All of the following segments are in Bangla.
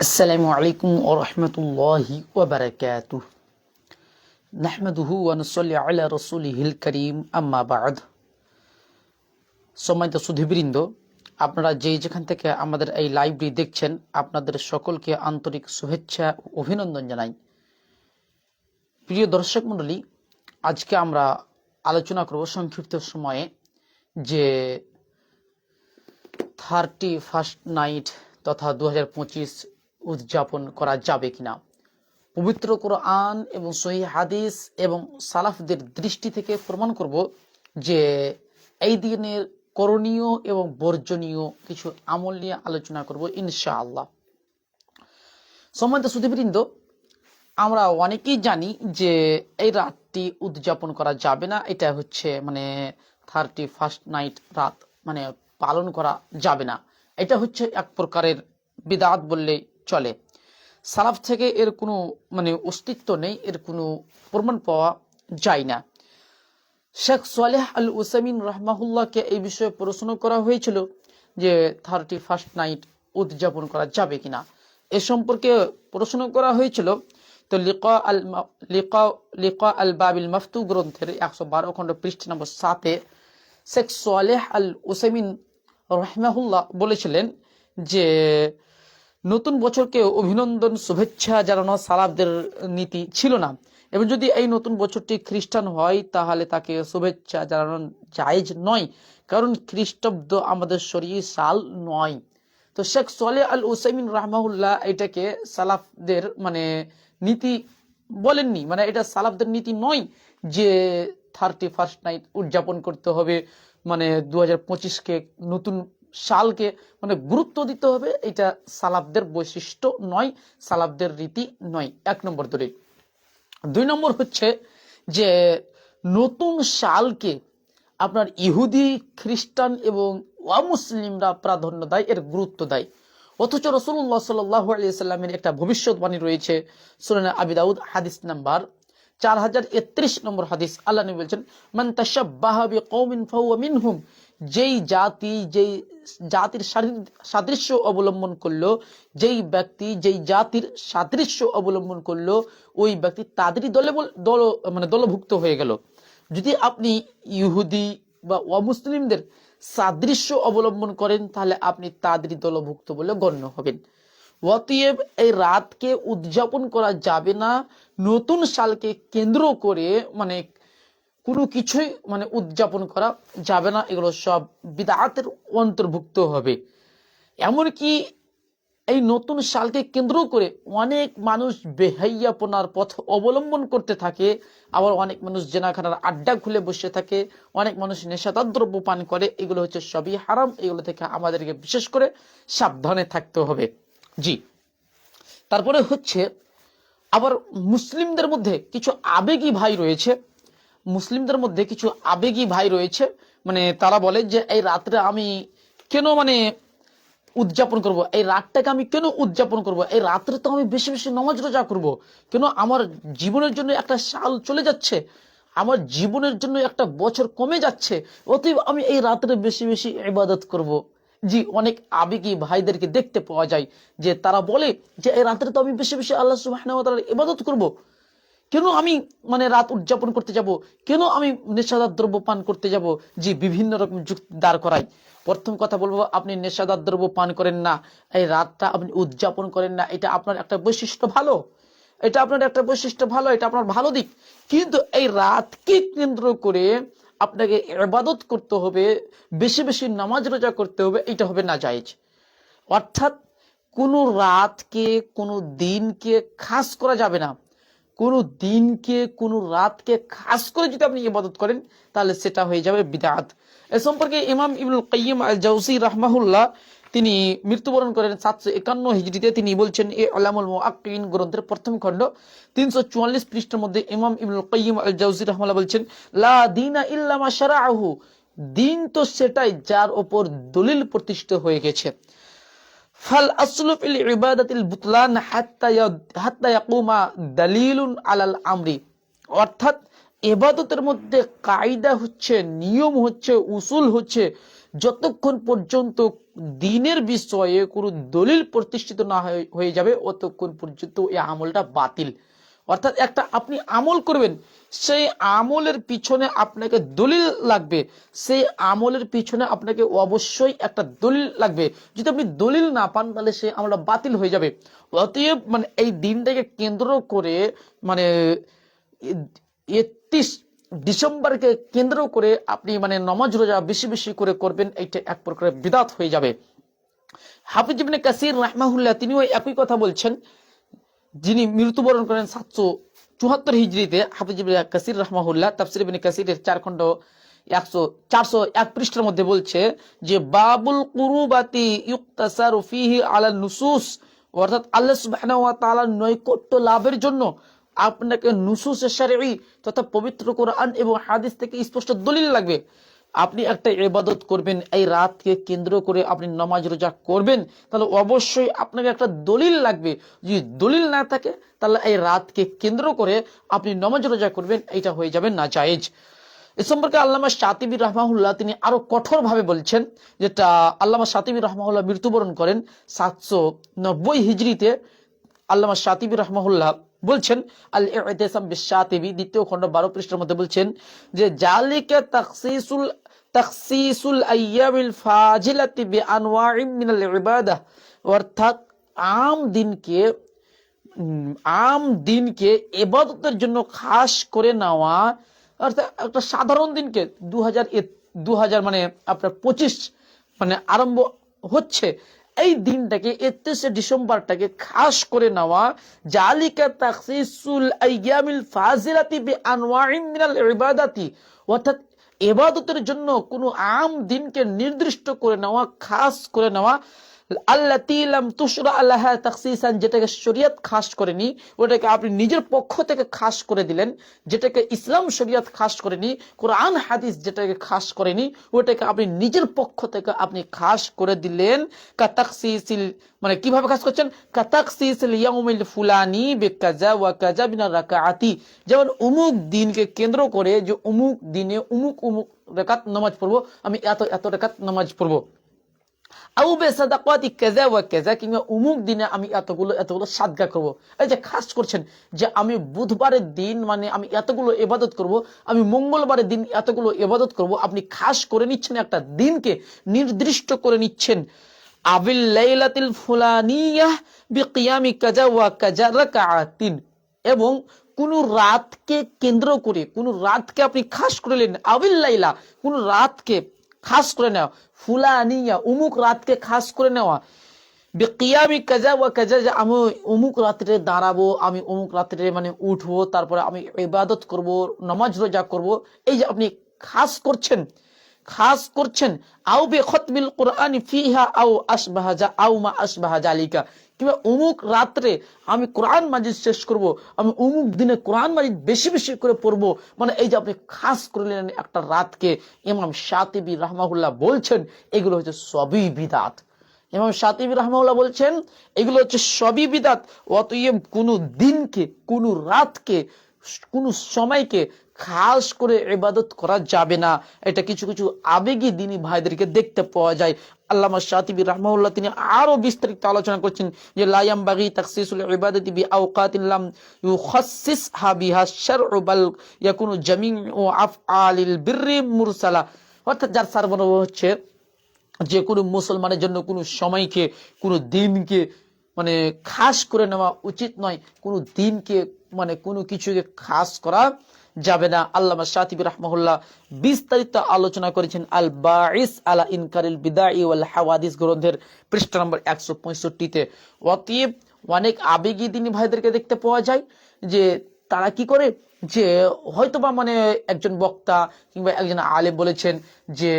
السلام عليكم ورحمة الله وبركاته نحمده ونصلي على رسوله الكريم أما بعد সম্মানিত সুধীবৃন্দ আপনারা যেই যেখান থেকে আমাদের এই লাইভটি দেখছেন আপনাদের সকলকে আন্তরিক শুভেচ্ছা ও অভিনন্দন জানাই প্রিয় দর্শক মণ্ডলী আজকে আমরা আলোচনা করব সংক্ষিপ্ত সময়ে যে থার্টি ফার্স্ট নাইট তথা দু উদযাপন করা যাবে কিনা। পবিত্র কোরআন এবং সহি হাদিস এবং সালাফদের দৃষ্টি থেকে প্রমাণ করব যে এই দিনের করণীয় এবং বর্জনীয় কিছু আমল নিয়ে আলোচনা করব ইনশাআল্লাহ। সম্মানিত সুধীবৃন্দ আমরা অনেকেই জানি যে এই রাতটি উদযাপন করা যাবে না, এটা হচ্ছে মানে থার্টি ফার্স্ট নাইট রাত মানে পালন করা যাবে না। এটা হচ্ছে এক প্রকারের বিদাত বললেই চলে। সালাফ থেকে এর কোনো মানে অস্তিত্ব নেই, এর কোনো প্রমাণ পাওয়া যায় না। শেখ সোয়ালেহ আল উসামিন রহমাহুল্লাহকে এই বিষয়ে প্রশ্ন করা হয়েছিল যে, থার্টি ফার্স্ট নাইট উদযাপন করা যাবে কিনা? এ সম্পর্কে প্রশ্ন করা হয়েছিল। তো লিকা আল, লিকা লিকা আল বাবিল মাফতু গ্রন্থের একশো বারো খণ্ড পৃষ্ঠ নম্বর সাতে শেখ সোয়ালেহ আল উসামিন রহমাহুল্লাহ বলেছিলেন যে নতুন বছরকে অভিনন্দন, শুভেচ্ছা জানানো সালাবদের নীতি ছিল না। এবং যদি এই নতুন বছরটি খ্রিস্টান হয়, তাহলে তাকে শুভেচ্ছা জানানো জায়েজ নয়, কারণ খ্রিস্টাব্দ আমাদের শরীর সাল নয়। তো শেখ সোলে আল উসাইমিন রাহমাহুল্লাহ এটাকে সালাফদের মানে নীতি বলেননি। মানে এটা সালাফদের নীতি নয় যে থার্টি ফার্স্ট নাইট উদযাপন করতে হবে। মানে দু হাজার পঁচিশকে নতুন সালকে মানে গুরুত্ব দিতে হবে, এটা সালাবদের বৈশিষ্ট্য নয় সালাবদের রীতি নয়। এক নম্বর ধরে দুই নম্বর হচ্ছে যে নতুন সালকে আপনার ইহুদি, খ্রিস্টান এবং অমুসলিমরা প্রাধান্য দেয়, এর গুরুত্ব দেয়। অথচ রসুল্লাহ সাল্লামের একটা ভবিষ্যৎবাণী রয়েছে সুরানা আবিদাউদ হাদিস নাম্বার চার হাজার একত্রিশ নম্বর হাদিস। আল্লাহ বলছেন, মান তাশাব্বাহা বিকওমিন ফাহুয়া মিনহুম। যেই জাতি, যেই জাতির সাদৃশ্য অবলম্বন করল, যেই ব্যক্তি, যেই জাতির সাদৃশ্য অবলম্বন করল, ওই ব্যক্তি তাদেরই দলে দল মানে দলভুক্ত হয়ে গেল। যদি আপনি ইহুদি বা অমুসলিমদের সাদৃশ্য অবলম্বন করেন, তাহলে আপনি তাদেরই দলভুক্ত বলে গণ্য হবেন। অতএব এই রাতকে উদযাপন করা যাবে না। নতুন সালকে কেন্দ্র করে মানে কোনো কিছুই মানে উদযাপন করা যাবে না। এগুলো সব বিদাতের অন্তর্ভুক্ত হবে। এমনকি এই নতুন সালকে কেন্দ্র করে অনেক মানুষ বেহাইয়াপনার পথ অবলম্বন করতে থাকে। আবার অনেক মানুষ জেনাখানার আড্ডা খুলে বসে থাকে। অনেক মানুষ নেশাদার দ্রব্য পান করে। এগুলো হচ্ছে সবই হারাম। এগুলো থেকে আমাদেরকে বিশেষ করে সাবধানে থাকতে হবে। জি। তারপরে হচ্ছে আবার মুসলিমদের মধ্যে কিছু আবেগী ভাই রয়েছে। মুসলিমদের মধ্যে কিছু আবেগী ভাই রয়েছে। মানে তারা বলে যে, এই রাত্রে আমি কেন মানে উদযাপন করব? এই রাতটাকে আমি কেন উদযাপন করব? এই রাত্রে তো আমি বেশি বেশি নামাজ রোজা করব। কেন আমার জীবনের জন্য একটা সাল চলে যাচ্ছে? আমার জীবনের জন্য একটা বছর কমে যাচ্ছে। অতএব আমি এই রাত্রে বেশি বেশি ইবাদত করব। জি, অনেক আবেগী ভাইদেরকে দেখতে পাওয়া যায় যে তারা বলে যে, এই রাত্রে তো আমি বেশি বেশি আল্লাহ তাআলার ইবাদত করব। কেন আমি মানে রাত উদযাপন করতে যাব? কেন আমি নেশাদার দ্রব্য পান করতে যাব? যে বিভিন্ন রকম যুক্তি দাঁড় করাই প্রথম কথা বলব, আপনি নেশাদার দ্রব্য পান করেন না। এই রাতটা আপনি উদযাপন করেন না। এটা আপনার একটা বৈশিষ্ট্য ভালো। এটা আপনার একটা বৈশিষ্ট্য ভালো, এটা আপনার ভালো দিক। কিন্তু এই রাতকে কেন্দ্র করে আপনাকে ইবাদত করতে হবে, বেশি বেশি নামাজ রোজা করতে হবে, এটা হবে না জায়েজ অর্থাৎ কোনো রাতকে, কোনো দিনকে খাস করা যাবে না। কোনো দিনকে, কোনো রাতকে খাস করে যদি আপনি ইবাদত করেন, তাহলে সেটা হয়ে যাবে বিদাত। এ সম্পর্কে ইমাম ইবনুল কাইয়িম আল জাউসি রাহমাহুল্লাহ তিনি মৃত্যুবরণ করেন সাতশো একান্ন হিজড়িতে। তিনি বলছেন, এ আলামুল মুআক্কিন গ্রন্থের প্রথম খণ্ড। তিনশো চুয়াল্লিশ পৃষ্ঠার মধ্যে ইমাম ইবনুল কাইয়িম আল জাউসি রাহমাল্লাহ বলছেন, লা দিনা ইল্লা মা শারাআহু। দিন তো সেটাই যার ওপর দলিল প্রতিষ্ঠিত হয়ে গেছে। ফাল আসলু ফিল ইবাদাতিল বুতলান হাত্তা ইয়াকুমা দালিলুন আলাল আমরি। অর্থাৎ এবাদতের মধ্যে কায়দা হচ্ছে, নিয়ম হচ্ছে, উসুল হচ্ছে, যতক্ষণ পর্যন্ত দিনের বিষয়ে কোনো দলিল প্রতিষ্ঠিত না হয়ে যাবে, অতক্ষণ পর্যন্ত এই আমলটা বাতিল। অর্থাৎ একটা আপনি আমল করবেন, সেই আমলের পিছনে আপনাকে দলিল লাগবে। সেই আমলের পিছনে আপনাকে অবশ্যই একটা দলিল লাগবে। যদি আপনি দলিল না পান, তাহলে সে আমলটা বাতিল হয়ে যাবে। অতএব মানে এই দিনটাকে কেন্দ্র করে মানে একত্রিশ ডিসেম্বরকে কেন্দ্র করে আপনি মানে নমাজ রোজা বেশি বেশি করে করবেন, এইটা এক প্রকারের বিদাত হয়ে যাবে। হাফিজ ইবনে কাসির রাহমাহুল্লাহ তিনিও একই কথা বলছেন। যিনি মৃত্যুবরণ করেন সাতশো চুয়াত্তর হিজড়িতে, হাফিজ কাসির রহমাহুল্লাহ, তাফসির ইবনে কাসিরের চার খণ্ড একশো, চারশো এক পৃষ্ঠার মধ্যে বলছে যে, বাবুল কুরুবাতি ইউক্তাসারু ফিহি আলা নুসুস। অর্থাৎ আল্লাহ সুবহানাহু ওয়া নৈকট্য লাভের জন্য আপনাকে নুসুস তথা পবিত্র কোরআন এবং হাদিস থেকে স্পষ্ট দলিল লাগবে। আপনি একটা এবাদত করবেন, এই রাতকে কেন্দ্র করে আপনি নামাজ রোজা করবেন, তাহলে অবশ্যই আপনাকে একটা দলিল লাগবে। যদি দলিল না থাকে, তাহলে এই রাতকে কেন্দ্র করে আপনি নামাজ রোজা করবেন এটা হয়ে যাবে না জায়েজ এ সম্পর্কে আল্লামা শাতিবি রহমাহুল্লাহ তিনি আরও কঠোর ভাবে বলছেন, যেটা আল্লামা শাতিবি রহমাহুল্লাহ মৃত্যুবরণ করেন সাতশো নব্বই হিজড়িতে। আল্লামা শাতিবি রহমাহুল্লাহ বলছেন, আল ইতিসাম বিশাতিবি দ্বিতীয় খণ্ড বারো পৃষ্ঠার মধ্যে বলছেন যে, জালিকা তাকসিসুল তাকসিসুল আইয়ামিল ফাজিলাতি বি আনওয়াইম মিনাল ইবাদাহ অর্থাৎ আম দিনকে আম দিনকে এবাদতের জন্য খাস করে নেওয়া, অর্থাৎ একটা সাধারণ দিনকে দু হাজার দু হাজার মানে আপনার পঁচিশ মানে আরম্ভ হচ্ছে এই দিনটাকে একত্রিশে ডিসেম্বরটাকে খাস করে নেওয়া। জালিকা তাকসিসুল আইয়ামিল ফাজিলাতি বি আনওয়াইন মিনাল ইবাদাতি। অর্থাৎ এবাদতের জন্য কোনো আম দিনকে নির্দিষ্ট করে নেওয়া, খাস করে নেওয়া। আল্লাতি লাম তুশরা আল্লাহ তাকসিসান যেটাকে শরিয়ত খাস করেনি, ওটাকে আপনি নিজের পক্ষ থেকে খাস করে দিলেন, যেটাকে ইসলাম শরিয়ত খাস করেনি, কোরআন, হাদিস যেটাকে খাস করেনি, ওটাকে আপনি নিজের পক্ষ থেকে আপনি খাস করে দিলেন। কাতাকসিসিল মানে কীভাবে খাস করছেন? কাতাকসিসিল ইয়াউমিল ফুলানি বেকাজা ওয়া কাজা বিনা রাকাআতি। যেমন উমুক দিনকে কেন্দ্র করে যে উমুক দিনে উমুক উমুক রাকাত নামাজ পড়ব, আমি এত এত রাকাত নামাজ পড়ব। আউ বেসাদাকাতি কেজা ওয়া কেজা কিংবা উমুক দিনে আমি এতগুলো এতগুলো সাদগা করব। এই যে খাস করছেন যে আমি বুধবারের দিন মানে আমি এতগুলো এবাদত করব, আমি মঙ্গলবারের দিন এতগুলো এবাদত করব, আপনি খাস করে নিচ্ছেন একটা দিনকে নির্দিষ্ট করে নিচ্ছেন। আবিল লাইলাতিল ফুলানিয়াহ বিকিয়ামি কাজা ওয়া কাজা রাকাআতিন। এবং কোন রাতকে কেন্দ্র করে, কোন রাতকে আপনি খাস করে নিলেন আবিল লাইলা, কোন রাতকে খাস করে নেওয়া। ফুলা ফুলানিয়া উমুক রাতকে খাস করে নেওয়া। বেকিয়ামি কাজা ওয়া কাজা, যে আমি অমুক রাত্রে দাঁড়াবো, আমি অমুক রাত্রে মানে উঠবো, তারপরে আমি ইবাদত করব, নামাজ রোজা করব, এই যে আপনি খাস করছেন খাস করছেন, আও বে খতমিল কোরআন ফিহা আও আসবাহা যা, আও মা আসবাহা জালিকা। কিংবা অমুক রাত্রে আমি কোরআন মাজিদ শেষ করব, আমি অমুক দিনে কোরআন মাজিদ বেশি বেশি করে পড়ব মানে এই যে আপনি খাস করে নিলেন একটা রাতকে, ইমাম শাতিবি রহমাহুল্লাহ বলছেন, এগুলো হচ্ছে সবই বিদাত। ইমাম শাতিবি রহমাউল্লাহ বলছেন, এগুলো হচ্ছে সবই বিদাত। অতএব কোনো দিনকে, কোনো রাতকে, কোনো সময়কে খাস করে ইবাদত করা যাবে না। এটা কিছু কিছু আবেগী দিনী ভাইদেরকে দেখতে পাওয়া যায়। আল্লামা শাতিবি রহমাউল্লাহ তিনি আরও বিস্তারিত আলোচনা করছেন যে লায়াম বাগি তাকসিসুল ইবাদতি বি আওকাতিন লাম ইউখাসসিসহা বিহা শারউ, বাল ইয়াকুনু জামিউ আফআলিল বিররি মুরসালা। অর্থাৎ যার সারবরাহ হচ্ছে যে, কোনো মুসলমানের জন্য কোনো সময়কে, কোনো দিনকে মানে খাস করে নেওয়া উচিত নয়। কোনো দিনকে মানে কোনো কিছুকে খাস করা যাবে না। আল্লামা শাতিবি রহমহুল্লাহ বিস্তারিত আলোচনা করেছেন আল বাঈস আলা ইনকারিল বিদাই ওয়াল হাওয়াদিস গ্রন্থের পৃষ্ঠা নম্বর একশো পঁয়ষট্টিতে। অতীব অনেক আবেগী দিনী ভাইদেরকে দেখতে পাওয়া যায় যে তারা কি করে? যে হয়তোবা মানে একজন বক্তা কিংবা একজন আলেম বলেছেন যে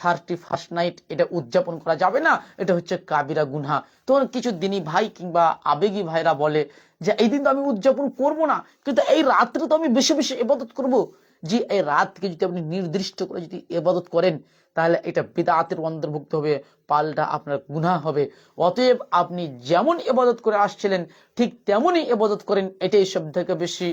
থার্টি ফার্স্ট নাইট এটা উদযাপন করা যাবে না, এটা হচ্ছে কাবিরা গুনহা। তখন কিছু দিনী ভাই কিংবা আবেগী ভাইরা বলে যে, এই দিন তো আমি উদযাপন করব না, কিন্তু এই রাত্রে তো আমি বেশি বেশি এবাদত করব। যে এই রাতকে যদি আপনি নির্দিষ্ট করে যদি এবাদত করেন, তাহলে এটা বিদাতের অন্তর্ভুক্ত হবে, পাল্টা আপনার গুনাহ হবে। অতএব আপনি যেমন এবাদত করে আসছিলেন, ঠিক তেমনই এবাদত করেন, এটাই সব থেকে বেশি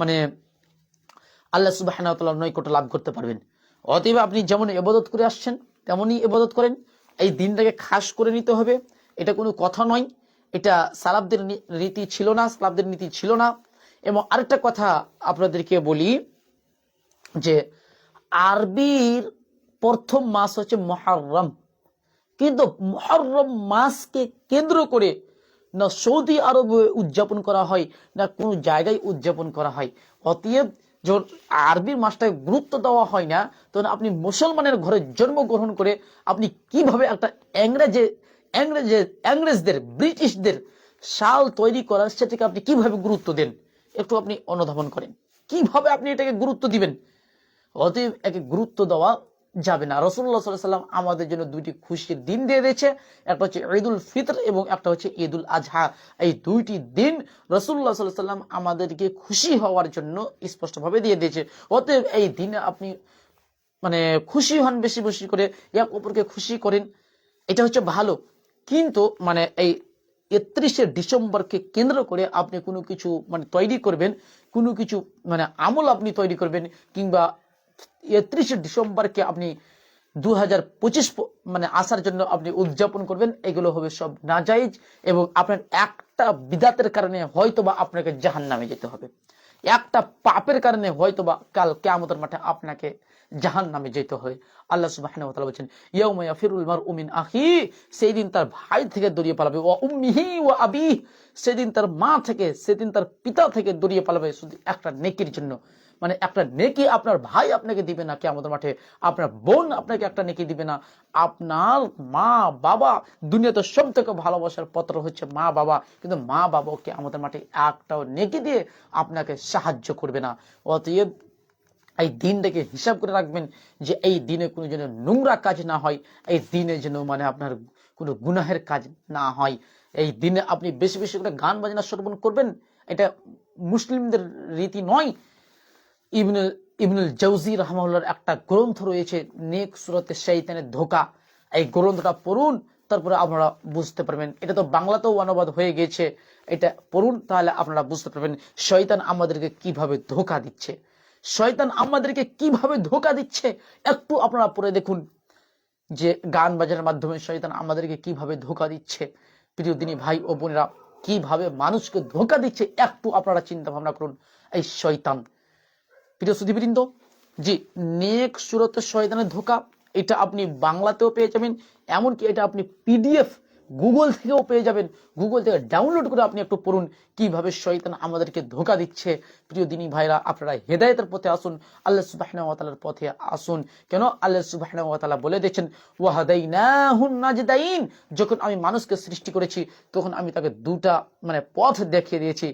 মানে আল্লাহ সুবাহ নৈকট্য লাভ করতে পারবেন। অতএব আপনি যেমন এবাদত করে আসছেন, তেমনই ইবাদত করেন। এই দিনটাকে খাস করে নিতে হবে। এটা কোনো কথা নয়। এটা সালাবদের রীতি ছিল না, সালাবদের নীতি ছিল না। এবং আরেকটা কথা আপনাদেরকে বলি, যে আরবির প্রথম মাস হচ্ছে মহারম কিন্তু মহরম মাসকে কেন্দ্র করে না সৌদি আরবে উদযাপন করা হয়, না কোনো জায়গায় উদযাপন করা হয়। অতএব যখন আরবির মাসটাকে গুরুত্ব দেওয়া হয় না, তখন আপনি মুসলমানের ঘরে জন্মগ্রহণ করে আপনি কীভাবে একটা ইংরেজে ইংরেজে, ইংরেজদের, ব্রিটিশদের শাল তৈরি করার সেটাকে আপনি কীভাবে গুরুত্ব দেন? একটু আপনি অনুধাবন করেন। কীভাবে আপনি এটাকে গুরুত্ব দিবেন? অতএব একে গুরুত্ব দেওয়া যাবে না। রসুল্লাহ সাল্লাম আমাদের জন্য দুইটি খুশির দিন দিয়ে দিয়েছে। একটা হচ্ছে ঈদুল ফিতর এবং একটা হচ্ছে ঈদুল আজহা। এই দুইটি দিন রসুল্লাহ সাল্লাম আমাদেরকে খুশি হওয়ার জন্য স্পষ্টভাবে দিয়ে দিয়েছে। অতএব এই দিনে আপনি মানে খুশি হন বেশি বেশি করে, এক অপরকে খুশি করেন, এটা হচ্ছে ভালো। কিন্তু মানে এই একত্রিশে ডিসেম্বরকে কেন্দ্র করে আপনি কোনো কিছু মানে তৈরি করবেন, কোনো কিছু মানে আমল আপনি তৈরি করবেন কিংবা একত্রিশে ডিসেম্বরকে আপনি দু হাজার পঁচিশ মানে আসার জন্য আপনি উদযাপন করবেন। এগুলো হবে সব নাজাইজ এবং আপনার একটা বিদাতের কারণে হয়তো বা আপনাকে জাহান নামে যেতে হবে। একটা পাপের কারণে হয়তো বা কাল কেয়ামতের মাঠে আপনাকে জাহান নামে যেতে হবে। আল্লাহ সুবহানাহু ওয়া তাআলা বলেন ইয়াউমা ইয়াফিরুল মারউ মিন আখি তার ভাই থেকে দড়িয়ে পালাবে। ও উম্মিহি ওয়া আবি সেদিন তার মা থেকে, সেদিন তার পিতা থেকে দড়িয়ে পালাবে শুধু একটা নেকির জন্য। মানে একটা নেকি আপনার ভাই আপনাকে দিবে না কে আমাদের মাঠে। আপনার বোন আপনাকে একটা নেকি দিবে না। আপনার মা, বাবা দুনিয়াতে সব থেকে ভালোবাসার পত্র হচ্ছে মা, বাবা। কিন্তু মা বাবাকে আমাদের মাঠে একটাও নেকি দিয়ে আপনাকে সাহায্য করবে না। অতএব এই দিনটাকে হিসাব করে রাখবেন যে এই দিনে কোনো যেন নোংরা কাজ না হয়, এই দিনে যেন মানে আপনার কোনো গুনাহের কাজ না হয়। এই দিনে আপনি বেশি বেশি করে গান বাজনা শ্রবণ করবেন, এটা মুসলিমদের রীতি নয়। ইবনুল ইবনুল জৌজি রহমাউল্লার একটা গ্রন্থ রয়েছে, নেক সুরতে শৈতানের ধোকা। এই গ্রন্থটা পড়ুন, তারপরে আপনারা বুঝতে পারবেন। এটা তো বাংলাতেও অনুবাদ হয়ে গেছে, এটা পড়ুন, তাহলে আপনারা বুঝতে পারবেন শয়তান আমাদেরকে কীভাবে ধোকা দিচ্ছে। শয়তান আমাদেরকে কীভাবে ধোকা দিচ্ছে, একটু আপনারা পড়ে দেখুন, যে গান বাজানোর মাধ্যমে শয়তান আমাদেরকে কীভাবে ধোকা দিচ্ছে। প্রিয় দিনী ভাই ও বোনেরা, কীভাবে মানুষকে ধোকা দিচ্ছে, একটু আপনারা চিন্তা ভাবনা করুন। এই শয়তান প্রিয় সুদীবৃন্দ জি নেক সুরত শয়তানের ধোকা, এটা আপনি বাংলাতেও পেয়ে যাবেন, এমনকি এটা আপনি পিডিএফ গুগল থেকেও পেয়ে যাবেন। গুগল থেকে ডাউনলোড করে আপনি একটু পড়ুন, কীভাবে শয়তান আমাদেরকে ধোকা দিচ্ছে। প্রিয় দিনী ভাইরা, আপনারা হেদায়তের পথে আসুন, আল্লাহ সুবাহর পথে আসুন। কেন? আল্লাহ সুবাহ বলে দিয়েছেন নাজদাইন। যখন আমি মানুষকে সৃষ্টি করেছি, তখন আমি তাকে দুটা মানে পথ দেখিয়ে দিয়েছি।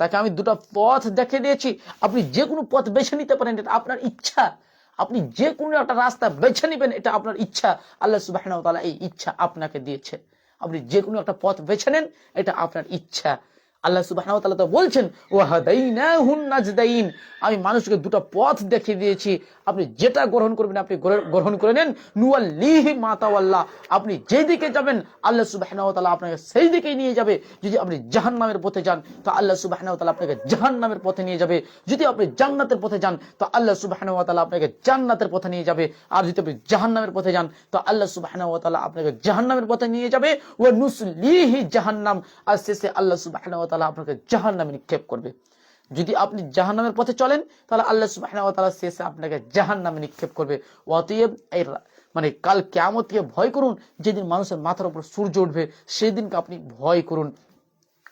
তাকে আমি দুটো পথ দেখে দিয়েছি। আপনি যে কোনো পথ বেছে নিতে পারেন, এটা আপনার ইচ্ছা। আপনি যে কোনো একটা রাস্তা বেছে নেবেন, এটা আপনার ইচ্ছা। আল্লাহ সুবাহ এই ইচ্ছা আপনাকে দিয়েছে। আপনি যে কোনো একটা পথ বেছে নেন, এটা আপনার ইচ্ছা। আল্লাহ সুবাহ তো বলছেন, ওয়াহাদাইনাহুন নাজদাইন। আমি মানুষকে দুটো পথ দেখিয়ে দিয়েছি। আপনি যেটা গ্রহণ করবেন, আপনি গ্রহণ করে নেন। নুয়াল্লিহি মাতাওয়াল্লাহ আপনি যেদিকে যাবেন, আল্লাহ সুবাহ আপনাকে সেই দিকেই নিয়ে যাবে। যদি আপনি জাহান্নামের পথে যান, তো আল্লাহ সুবাহ আপনাকে জাহান্নামের পথে নিয়ে যাবে। যদি আপনি জান্নাতের পথে যান, তো আল্লাহ সুবাহ আপনাকে জান্নাতের পথে নিয়ে যাবে। আর যদি আপনি জাহান্নামের পথে যান, তো আল্লাহ সুবাহ আপনাকে জাহান্নামের পথে নিয়ে যাবে। ও নুসলিহি জাহান্নাম। আর শেষে আল্লাহ সুবাহ আপনাকে জাহান নামে নিক্ষেপ করবে। যদি আপনি জাহান নামের পথে চলেন, তাহলে আল্লাহ সুবাহ শেষে আপনাকে জাহান নামে নিক্ষেপ করবে। অতএব এই মানে কাল কেমতকে ভয় করুন, যেদিন মানুষের মাথার উপর সূর্য উঠবে, সেদিনকে আপনি ভয় করুন।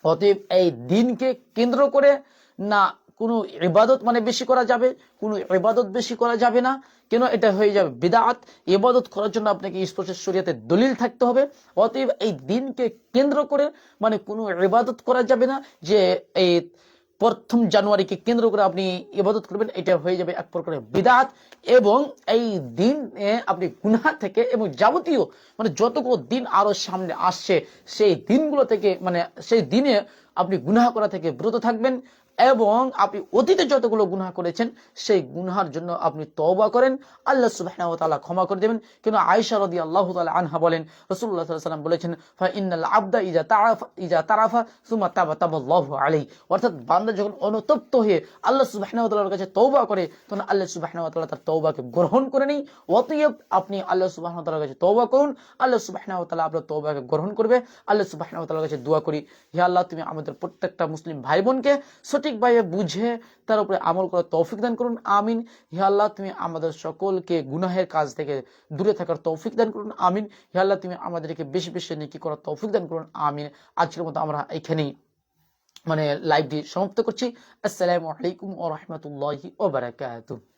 অতএব এই দিনকে কেন্দ্র করে না কোনো ইবাদত মানে বেশি করা যাবে, কোনো ইবাদত বেশি করা যাবে না। কেন? এটা হয়ে যাবে বিদাত। ইবাদত করার জন্য আপনাকে স্পষ্ট শরীয়তে দলিল থাকতে হবে। অতএব এই দিনকে কেন্দ্র করে মানে কোনো ইবাদত করা যাবে না যে এই প্রথম জানুয়ারিকে কেন্দ্র করে আপনি ইবাদত করবেন, এটা হয়ে যাবে এক প্রকারের বিদাত। এবং এই দিন আপনি গুনাহ থেকে এবং যাবতীয় মানে যতগুলো দিন আরও সামনে আসছে, সেই দিনগুলো থেকে মানে সেই দিনে আপনি গুনাহ করা থেকে ব্রত থাকবেন। এবং আপনি অতীতে যতগুলো গুনাহ করেছেন, সেই গুনহার জন্য আপনি তওবা করেন। আল্লাহ তাআলা ক্ষমা করে দেবেন। কিন্তু আয়েশা রাদিয়াল্লাহু তাআলা আনহা বলেন আলাইহি ওয়াসাল্লাম বলেছেন ইন্নাল আবদা ইজা তারাফা ইজা তারাফা সুম্মা তাবা তাবাল্লাহু আলাইহি। অর্থাৎ বান্দা যখন অনুতপ্ত হয়ে আল্লাহ তাআলার কাছে তওবা করে, তখন আল্লাহ তাআলা তার তওবাকে গ্রহণ করে নেই। অতএব আপনি আল্লাহ সুবহানাহু কাছে তওবা করুন। আল্লাহ তাআলা আপনার তওবাকে গ্রহণ করবে। আল্লাহ ওয়া কাছে দোয়া করি, হে আল্লাহ, তুমি আমাদের প্রত্যেকটা মুসলিম ভাই বোনকে সঠিকভাবে বুঝে তার উপরে আমল করার তৌফিক দান করুন। আমিন। হে আল্লাহ, তুমি আমাদের সকলকে গুনাহের কাজ থেকে দূরে থাকার তৌফিক দান করুন। আমিন। হে আল্লাহ, তুমি আমাদেরকে বেশি বেশি নেকি করার তৌফিক দান করুন। আমিন। আজকের মতো আমরা এখানেই মানে লাইভটি সমাপ্ত করছি। আসসালামু আলাইকুম ও রাহমাতুল্লাহি ওয়া বারাকাতুহু।